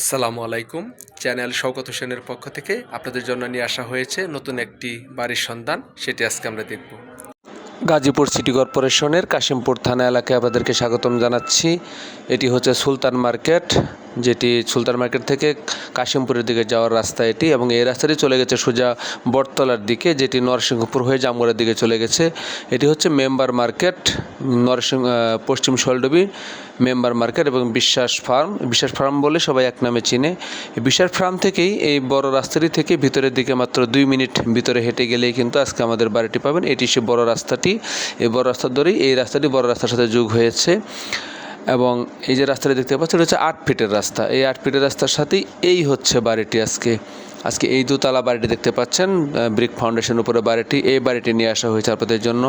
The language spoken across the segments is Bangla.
আসসালামু আলাইকুম। চ্যানেল শওকত হোসেনের পক্ষ থেকে আপনাদের জন্য নিয়ে আসা হয়েছে নতুন একটি বাড়ির সন্ধান। সেটি আজকে আমরা দেখব। গাজীপুর সিটি কর্পোরেশনের কাশিমপুর থানা এলাকায় আপনাদেরকে স্বাগতম জানাচ্ছি। এটি হচ্ছে সুলতান মার্কেট। যেটি সুলতান মার্কেট থেকে কাশিমপুরের দিকে যাওয়ার রাস্তা এটি এবং এই রাস্তাটি চলে গেছে সোজা বটতলার দিকে, যেটি নরসিংহপুর হয়ে জামগড়ার দিকে চলে গেছে। এটি হচ্ছে মেম্বার মার্কেট, নরসিংহ পশ্চিম শৈলডবি মেম্বার মার্কেট এবং বিশ্বাস ফার্ম। বিশ্বাস ফার্ম বলে সবাই এক নামে চিনে। বিশ্বাস ফার্ম থেকেই এই বড় রাস্তাটি থেকে ভিতরের দিকে মাত্র দুই মিনিট ভিতরে হেঁটে গেলেই কিন্তু আজকে আমাদের বাড়িটি পাবেন। এটি সে বড় রাস্তাটি। এই বড় রাস্তার ধরেই এই রাস্তাটি বড় রাস্তার সাথে যোগ হয়েছে। এবং এই যে রাস্তাটা দেখতে পাচ্ছেন, এটা হচ্ছে আট ফিটের রাস্তা। এই আট ফিটের রাস্তার সাথেই এই হচ্ছে বাড়িটি আজকে। আজকে এই দোতলা বাড়িটি দেখতে পাচ্ছেন ব্রিক ফাউন্ডেশন উপরে বাড়িটি। এই বাড়িটি নিয়ে আসা হয়েছে আপনাদের জন্য।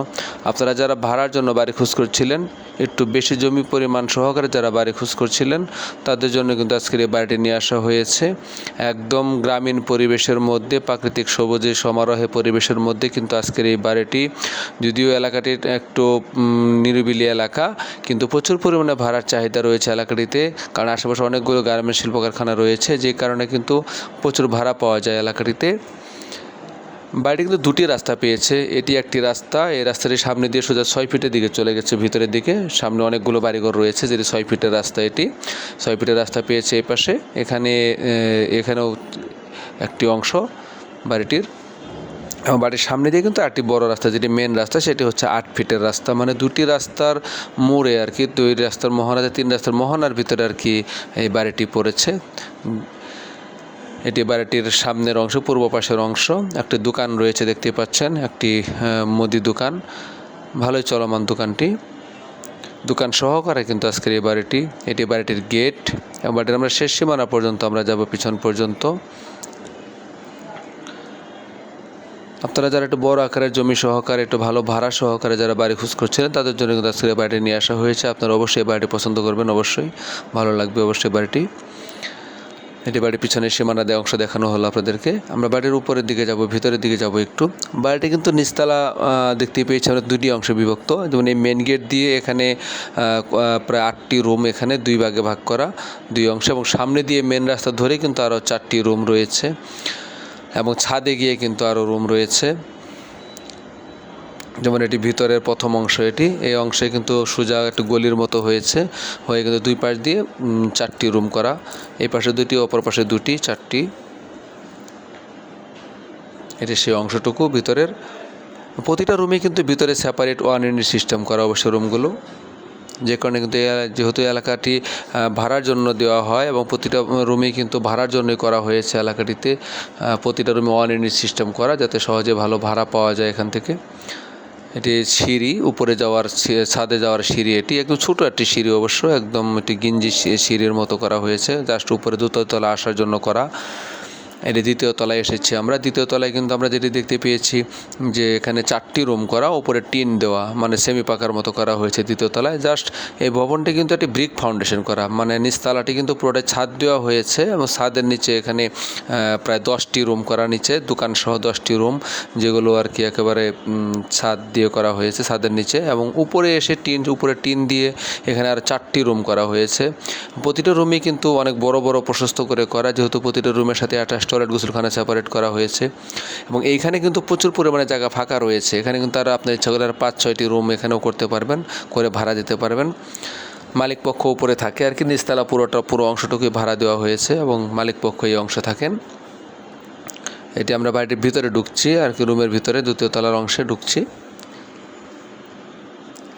আপনারা যারা ভাড়ার জন্য বাড়ি খোঁজ করছিলেন, একটু বেশি জমি পরিমাণ সহকারে যারা বাড়ি খোঁজ করছিলেন, তাদের জন্য কিন্তু আজকের এই বাড়িটি নিয়ে আসা হয়েছে। একদম গ্রামীণ পরিবেশের মধ্যে, প্রাকৃতিক সবুজে, সমারোহে পরিবেশের মধ্যে কিন্তু আজকের এই বাড়িটি। যদিও এলাকাটি একটু নিরিবিলি এলাকা, কিন্তু প্রচুর পরিমাণে ভাড়ার চাহিদা রয়েছে এলাকাটিতে, কারণ আশেপাশে অনেকগুলো গার্মেন্টস শিল্প কারখানা রয়েছে, যে কারণে কিন্তু প্রচুর ভাড়া পাওয়া যায় এলাকাটিতে। বাড়িটি কিন্তু দুটি রাস্তা পেয়েছে। এটি একটি রাস্তা, এই রাস্তাটির সামনে দিয়ে সোজা ছয় ফিটের দিকে চলে গেছে ভিতরের দিকে। সামনে অনেকগুলো বাড়িঘর রয়েছে, যেটি ছয় ফিটের রাস্তা এটি। ছয় ফিটের রাস্তা পেয়েছে এই পাশে। এখানে এখানেও একটি অংশ বাড়িটির। এবং বাড়ির সামনে দিয়ে কিন্তু একটি বড় রাস্তা, যেটি মেন রাস্তা, সেটি হচ্ছে আট ফিটের রাস্তা। মানে দুটি রাস্তার মোড়ে আর কি, দুই রাস্তার মহানাতে তিন রাস্তার মহানার ভিতরে আর কি এই বাড়িটি পড়েছে। এটি বাড়িটির সামনের অংশ, পূর্ব পাশের অংশ। একটি দোকান রয়েছে, দেখতে পাচ্ছেন। একটি মুদি দোকান। ভালোই চলমান দোকানটি। দোকান সহকারে কিন্তু আজকের এই বাড়িটি। এটি বাড়িটির গেট। এবং বাড়ির আমরা শেষ সীমানা পর্যন্ত আমরা যাব পিছন পর্যন্ত। আপনারা যারা একটু বড় আকারের জমি সহকারে, একটু ভালো ভাড়া সহকারে যারা বাড়ি খোঁজ করছিলেন, তাদের জন্য কিন্তু আজকের বাড়িটি নিয়ে আসা হয়েছে। আপনারা অবশ্যই বাড়িটি পছন্দ করবেন, অবশ্যই। ভালো লাগবে অবশ্যই বাড়িটি। এটি বাড়ির পিছনের সীমানা দেয় অংশ দেখানো হলো আপনাদেরকে। আমরা বাড়ির উপরের দিকে যাব, ভিতরের দিকে যাব একটু। বাড়িটি কিন্তু নিচতলা দেখতে পেয়েছি আমরা দুটি অংশে বিভক্ত। যেমন এই মেন গেট দিয়ে এখানে প্রায় আটটি রুম এখানে, দুই ভাগে ভাগ করা, দুই অংশ। এবং সামনে দিয়ে মেন রাস্তা ধরে কিন্তু আরও চারটি রুম রয়েছে। এবং ছাদে গিয়ে কিন্তু আরও রুম রয়েছে। যেমন এটি ভিতরের প্রথম অংশ এটি। এই অংশে কিন্তু সোজা একটু গলির মতো হয়েছে। হয়ে কিন্তু দুই পাশ দিয়ে চারটি রুম করা। এই পাশে দুটি, অপর পাশে দুটি, চারটি। এটি সেই অংশটুকু ভিতরের। প্রতিটা রুমে কিন্তু ভিতরে সেপারেট ওয়ান ইউনিট সিস্টেম করা অবশ্য রুমগুলো। যে কারণে কিন্তু যেহেতু এলাকাটি ভাড়ার জন্য দেওয়া হয় এবং প্রতিটা রুমে কিন্তু ভাড়ার জন্যই করা হয়েছে এলাকাটিতে। প্রতিটা রুমে ওয়ান ইউনিট সিস্টেম করা যাতে সহজে ভালো ভাড়া পাওয়া যায় এখান থেকে। এটি সিঁড়ি, উপরে যাওয়ার ছাদে যাওয়ার সিঁড়ি এটি। একদম ছোটো একটি সিঁড়ি অবশ্য, একদম এটি গিঞ্জি সিঁড়ির মতো করা হয়েছে। জাস্ট উপরে তলা আসার জন্য করা। এটি দ্বিতীয় তলায় এসেছি আমরা। দ্বিতীয় তলায় কিন্তু আমরা যেটি দেখতে পেয়েছি যে এখানে চারটি রুম করা, ওপরে টিন দেওয়া মানে সেমি পাকার মতো করা হয়েছে দ্বিতীয় তলায়। জাস্ট এই ভবনটি কিন্তু একটি ব্রিক ফাউন্ডেশন করা মানে নিচতলাটি কিন্তু পুরোটাই ছাদ দেওয়া হয়েছে এবং ছাদের নিচে এখানে প্রায় দশটি রুম করা নিচে দোকান সহ দশটি রুম যেগুলো আর কি একেবারে ছাদ দিয়ে করা হয়েছে ছাদের নিচে এবং উপরে এসে টিন, উপরে টিন দিয়ে এখানে আর চারটি রুম করা হয়েছে। প্রতিটা রুমই কিন্তু অনেক বড় বড় প্রশস্ত করে করা, যেহেতু প্রতিটা রুমের সাথে অ্যাটাচ টয়লেট গোসলখানা সেপারেট করা হয়েছে এবং এইখানে কিন্তু প্রচুর পরিমাণে জায়গা ফাঁকা রয়েছে। এখানে কিন্তু তারা আপনার ইচ্ছা করলে পাঁচ, ছয়টি রুম এখানেও করতে পারবেন, করে ভাড়া দিতে পারবেন। মালিক পক্ষ উপরে থাকে আর কি, নিচতলা পুরোটা, পুরো অংশটুকুই ভাড়া দেওয়া হয়েছে এবং মালিক পক্ষ এই অংশে থাকেন। এটি আমরা বাড়িটির ভিতরে ঢুকছি আর কি রুমের ভিতরে দ্বিতীয় তলার অংশে ঢুকছি।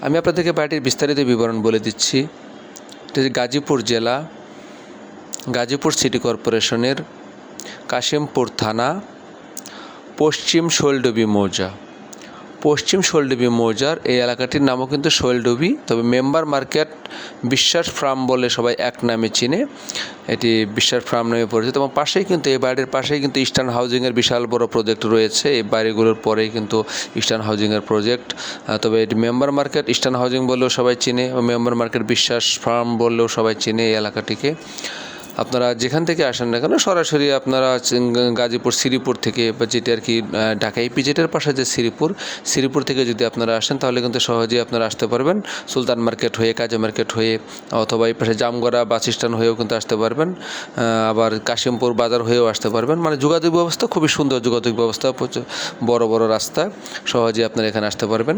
আমি আপনাদেরকে বাড়িটির বিস্তারিত বিবরণ বলে দিচ্ছি। এটা গাজীপুর জেলা, গাজীপুর সিটি কর্পোরেশনের কাশিমপুর থানা, পশ্চিম শৈলডুবি মৌজা। পশ্চিম শৈলডুবি মৌজার এই এলাকাটির নামও কিন্তু শৈলডুবি, তবে মেম্বার মার্কেট বিশ্বাস ফার্ম বলে সবাই এক নামে চিনে। এটি বিশ্বাস ফার্ম নামে পরিচিত এবং পাশেই কিন্তু, এই বাড়ির পাশেই কিন্তু ইস্টার্ন হাউজিংয়ের বিশাল বড় প্রজেক্ট রয়েছে। এই বাড়িগুলোর পরেই কিন্তু ইস্টার্ন হাউজিংয়ের প্রজেক্ট। তবে এটি মেম্বার মার্কেট, ইস্টার্ন হাউজিং বললেও সবাই চিনে মেম্বার মার্কেট বিশ্বাস ফার্ম বললেও সবাই চিনে এই এলাকাটিকে। আপনারা যেখান থেকে আসেন না কেন, সরাসরি আপনারা গাজীপুর, শ্রীপুর থেকে বা যেটি আর কি ঢাকা ইপিজেটের পাশে যে শ্রীপুর শ্রীপুর থেকে যদি আপনারা আসেন, তাহলে কিন্তু সহজেই আপনারা আসতে পারবেন। সুলতান মার্কেট হয়ে, কাজী মার্কেট হয়ে, অথবা এই পাশে জামগড়া বাস স্ট্যান্ড হয়েও কিন্তু আসতে পারবেন। আবার কাশিমপুর বাজার হয়েও আসতে পারবেন। মানে যোগাযোগ ব্যবস্থা খুবই সুন্দর যোগাযোগ ব্যবস্থা বড় বড় রাস্তা, সহজেই আপনারা এখানে আসতে পারবেন।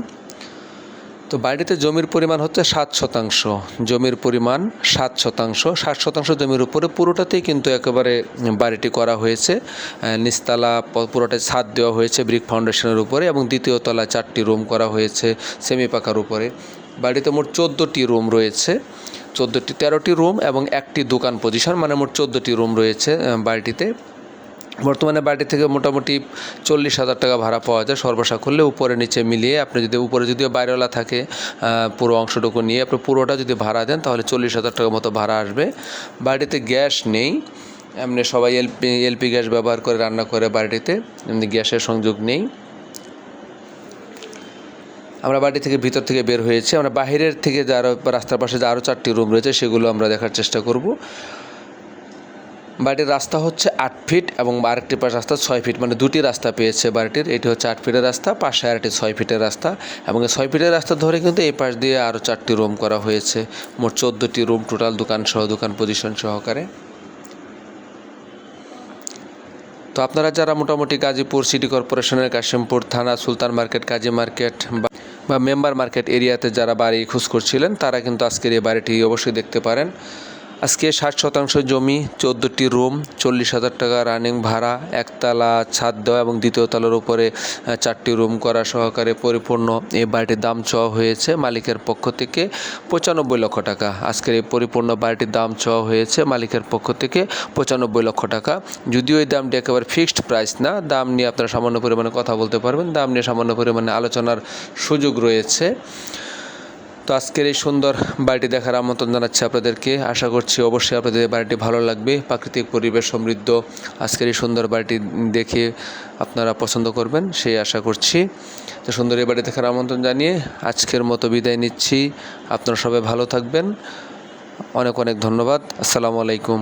তো বাড়িতে জমির পরিমাণ হচ্ছে সাত শতাংশ। জমির পরিমাণ সাত শতাংশ। ষাট শতাংশ জমির উপরে পুরোটাতেই কিন্তু একেবারে বাড়িটি করা হয়েছে। নিচতলা পুরোটাই ছাদ দেওয়া হয়েছে ব্রিক ফাউন্ডেশনের উপরে এবং দ্বিতীয় তলা চারটি রুম করা হয়েছে সেমি পাকার উপরে। বাড়িতে মোট চোদ্দোটি রুম রয়েছে। চোদ্দোটি তেরোটি রুম এবং একটি দোকান পজিশন মানে মোট চোদ্দোটি রুম রয়েছে বাড়িটিতে। বর্তমানে বাড়ি থেকে মোটামুটি চল্লিশ হাজার টাকা ভাড়া পাওয়া যায় সর্বসা করলে উপরে নিচে মিলিয়ে আপনি যদি উপরে যদিও বাইরেওয়ালা থাকে পুরো অংশটুকু নিয়ে আপনি পুরোটা যদি ভাড়া দেন তাহলে চল্লিশ হাজার টাকা মতো ভাড়া আসবে। বাড়িতে গ্যাস নেই, এমনি সবাই এলপি এলপি গ্যাস ব্যবহার করে, রান্না করে বাড়িতে, এমনি গ্যাসের সংযোগ নেই। আমরা বাড়ি থেকে ভিতর থেকে বের হয়েছি, আমরা বাইরের থেকে যে আরও রাস্তার পাশে যে আরও চারটি রুম রয়েছে সেগুলো আমরা দেখার চেষ্টা করব। বাড়ির রাস্তা হচ্ছে আট ফিট এবং আরেকটি পাশ রাস্তা ছয় ফিট। মানে দুটি রাস্তা পেয়েছে বাড়িটির। এটি হচ্ছে আট ফিটের রাস্তা, পাশে আরেকটি ছয় ফিটের রাস্তা এবং এই ছয় ফিটের রাস্তা ধরে কিন্তু এই পাশ দিয়ে আরও চারটি রুম করা হয়েছে। মোট চোদ্দোটি রুম টোটাল দোকান সহ দোকান পজিশন সহকারে। তো আপনারা যারা মোটামুটি গাজীপুর সিটি কর্পোরেশনের কাশিমপুর থানা, সুলতান মার্কেট, কাজী মার্কেট বা- মেম্বার মার্কেট এরিয়াতে যারা বাড়ি খোঁজ করছিলেন, তারা কিন্তু আজকের এই বাড়িটি অবশ্যই দেখতে পারেন। আজকে ষাট শতাংশ জমি, চোদ্দোটি রুম, চল্লিশ হাজার টাকা রানিং ভাড়া, একতলা ছাদ দেওয়া এবং দ্বিতীয় তলার উপরে চারটি রুম করা সহকারে পরিপূর্ণ এই বাড়িটির দাম চাওয়া হয়েছে মালিকের পক্ষ থেকে পঁচানব্বই লক্ষ টাকা। আজকের এই পরিপূর্ণ বাড়িটির দাম চাওয়া হয়েছে মালিকের পক্ষ থেকে পঁচানব্বই লক্ষ টাকা। যদিও এই দামটি একেবারে ফিক্সড প্রাইস না, দাম নিয়ে আপনারা সামান্য পরিমাণে কথা বলতে পারবেন, দাম নিয়ে সামান্য পরিমাণে আলোচনার সুযোগ রয়েছে। তো আজকের এই সুন্দর বাড়িটি দেখার আমন্ত্রণ জানাচ্ছি আপনাদেরকে। আশা করছি অবশ্যই আপনাদের বাড়িটি ভালো লাগবে, প্রাকৃতিক পরিবেশ সমৃদ্ধ। আজকের এই সুন্দর বাড়িটি দেখে আপনারা পছন্দ করবেন, সেই আশা করছি। তো সুন্দর এই বাড়ি দেখার আমন্ত্রণ জানিয়ে আজকের মতো বিদায় নিচ্ছি। আপনারা সবাই ভালো থাকবেন। অনেক অনেক ধন্যবাদ। আসসালামু আলাইকুম।